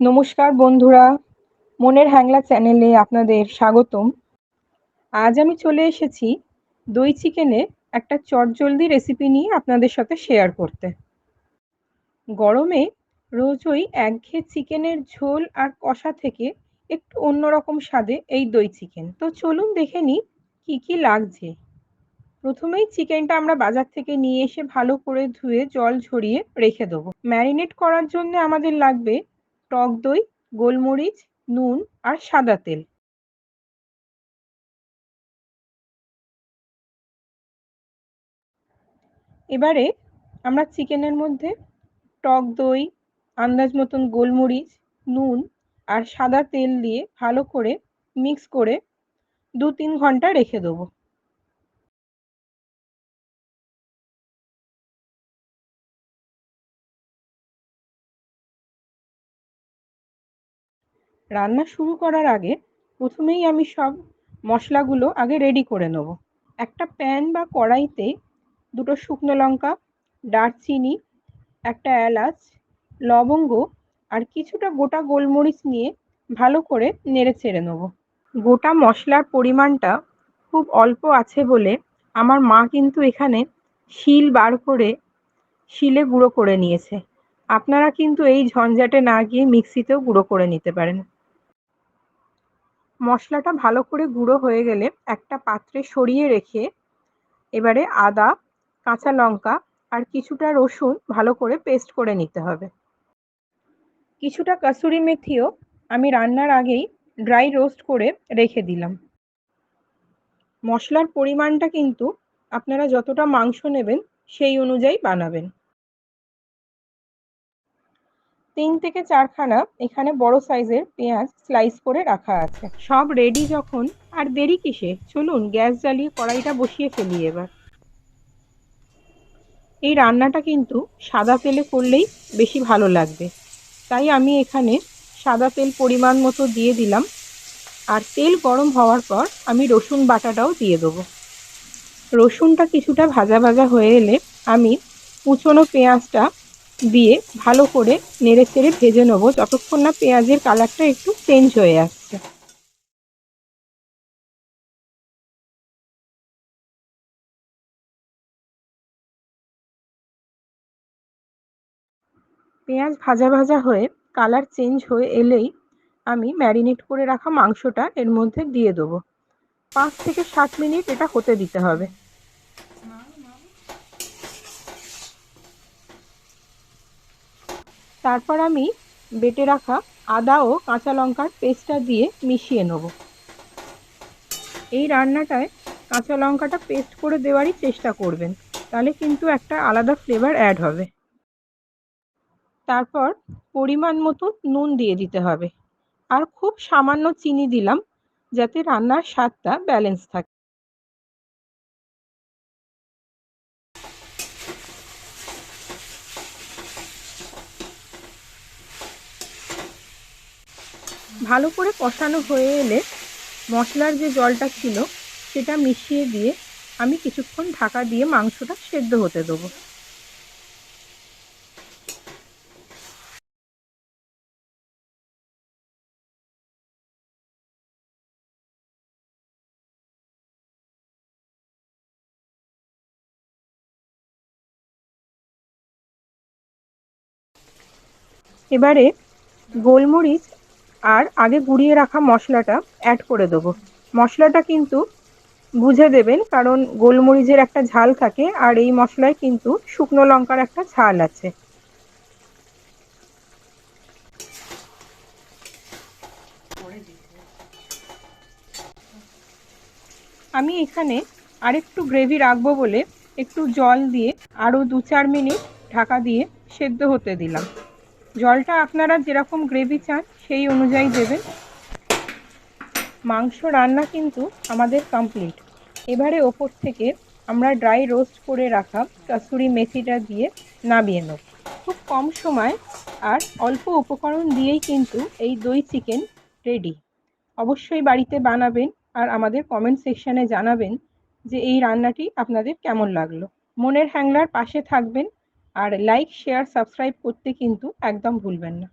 নমস্কার বন্ধুরা। মনের হ্যাংলা চ্যানেলে আপনাদের স্বাগতম। আজ আমি চলে এসেছি দই চিকেনে একটা চটজলদি রেসিপি নিয়ে আপনাদের সাথে শেয়ার করতে। গরমে রোজ ওই একঘেয়ে চিকেনের ঝোল আর কষা থেকে একটু অন্যরকম স্বাদে এই দই চিকেন। তো চলুন দেখে নিই কী কী লাগছে। প্রথমেই চিকেনটা আমরা বাজার থেকে নিয়ে এসে ভালো করে ধুয়ে জল ঝরিয়ে রেখে দেবো। ম্যারিনেট করার জন্য আমাদের লাগবে টক দই, গোলমরিচ, নুন আর সাদা তেল। এবারে আমরা চিকেনের মধ্যে টক দই, আন্দাজ মতন গোলমরিচ, নুন আর সাদা তেল দিয়ে ভালো করে মিক্স করে দু তিন ঘণ্টা রেখে দেবো। রান্না শুরু করার আগে প্রথমেই আমি সব মশলাগুলো আগে রেডি করে নেব। একটা প্যান বা কড়াইতে দুটো শুকনো লঙ্কা, দারচিনি, একটা এলাচ, লবঙ্গ আর কিছুটা গোটা গোলমরিচ নিয়ে ভালো করে নেড়ে চেড়ে নেব। গোটা মশলার পরিমাণটা খুব অল্প আছে বলে আমার মা কিন্তু এখানে শিল বার করে শিলে গুঁড়ো করে নিয়েছে। আপনারা কিন্তু এই ঝঞ্ঝাটে না গিয়ে মিক্সিতেও গুঁড়ো করে নিতে পারেন। মশলাটা ভালো করে গুঁড়ো হয়ে গেলে একটা পাত্রে সরিয়ে রেখে এবারে আদা, কাঁচা লঙ্কা আর কিছুটা রসুন ভালো করে পেস্ট করে নিতে হবে। কিছুটা কাসুরি মেথিও আমি রান্নার আগেই ড্রাই রোস্ট করে রেখে দিলাম। মশলার পরিমাণটা কিন্তু আপনারা যতটা মাংস নেবেন সেই অনুযায়ী বানাবেন। তিন থেকে চারখানা এখানে বড় সাইজের পেঁয়াজ স্লাইস করে রাখা আছে। সব রেডি যখন, আর দেরি কিসে? চলুন, গ্যাস জ্বালিয়ে কড়াইটা বসিয়ে ফেলি এবার। এই রান্নাটা কিন্তু সাদা তেলে করলেই বেশি ভালো লাগবে। তাই আমি এখানে সাদা তেল পরিমাণ মতো দিয়ে দিলাম। আর তেল গরম হওয়ার পর আমি রসুন বাটাটাও দিয়ে দেবো। রসুনটা কিছুটা ভাজা ভাজা হয়ে এলে আমি কুচনো পেঁয়াজটা দিয়ে ভালো করে নেড়ে চেড়ে ভেজে নেব। যতক্ষণ না পেঁয়াজের কালারটা একটু চেঞ্জ হয়ে আসছে। পেঁয়াজ ভাজা ভাজা হয়ে কালার চেঞ্জ হয়ে এলেই আমি ম্যারিনেট করে রাখা মাংসটা এর মধ্যে দিয়ে দেবো। পাঁচ থেকে সাত মিনিট এটা হতে দিতে হবে। তারপর আমি বেটে রাখা আদা ও কাঁচা লঙ্কার পেস্টটা দিয়ে মিশিয়ে নেব। এই রান্নাটায় কাঁচা লঙ্কাটা পেস্ট করে দেওয়ারই চেষ্টা করবেন, তাহলে কিন্তু একটা আলাদা ফ্লেভার অ্যাড হবে। তারপর পরিমাণ মতো নুন দিয়ে দিতে হবে। আর খুব সামান্য চিনি দিলাম, যাতে রান্নার স্বাদটা ব্যালেন্স থাকে। ভালো করে কষানো হয়ে এলে মশলার যে জলটা ছিল সেটা মিশিয়ে দিয়ে আমি কিছুক্ষণ ঢাকা দিয়ে মাংসটা সেদ্ধ হতে দেবো। এবারে গোলমরিচ আর আগে গুঁড়িয়ে রাখা মশলাটা অ্যাড করে দেবো। মশলাটা কিন্তু বুঝে দেবেন, কারণ গোলমরিচের একটা ঝাল থাকে, আর এই মশলায় কিন্তু শুকনো লঙ্কার একটা ঝাল আছে। আমি এখানে আরেকটু গ্রেভি রাখব বলে একটু জল দিয়ে আরও দু চার মিনিট ঢাকা দিয়ে সেদ্ধ হতে দিলাম। জলটা আপনারা যেরকম গ্রেভি চান সেই অনুযায়ী দেবেন। মাংস রান্না কিন্তু আমাদের কমপ্লিট এবারে ওপর থেকে আমরা ড্রাই রোস্ট করে রাখা কাসুরি মেথিটা দিয়ে নামিয়ে নেব। খুব কম সময় আর অল্প উপকরণ দিয়েই কিন্তু এই দই চিকেন রেডি অবশ্যই বাড়িতে বানাবেন আর আমাদের কমেন্ট সেকশানে জানাবেন যে এই রান্নাটি আপনাদের কেমন লাগল। মনের হ্যাংলার পাশে থাকবেন আর লাইক শেয়ার সাবস্ক্রাইব করতে কিন্তু একদম ভুলবেন না।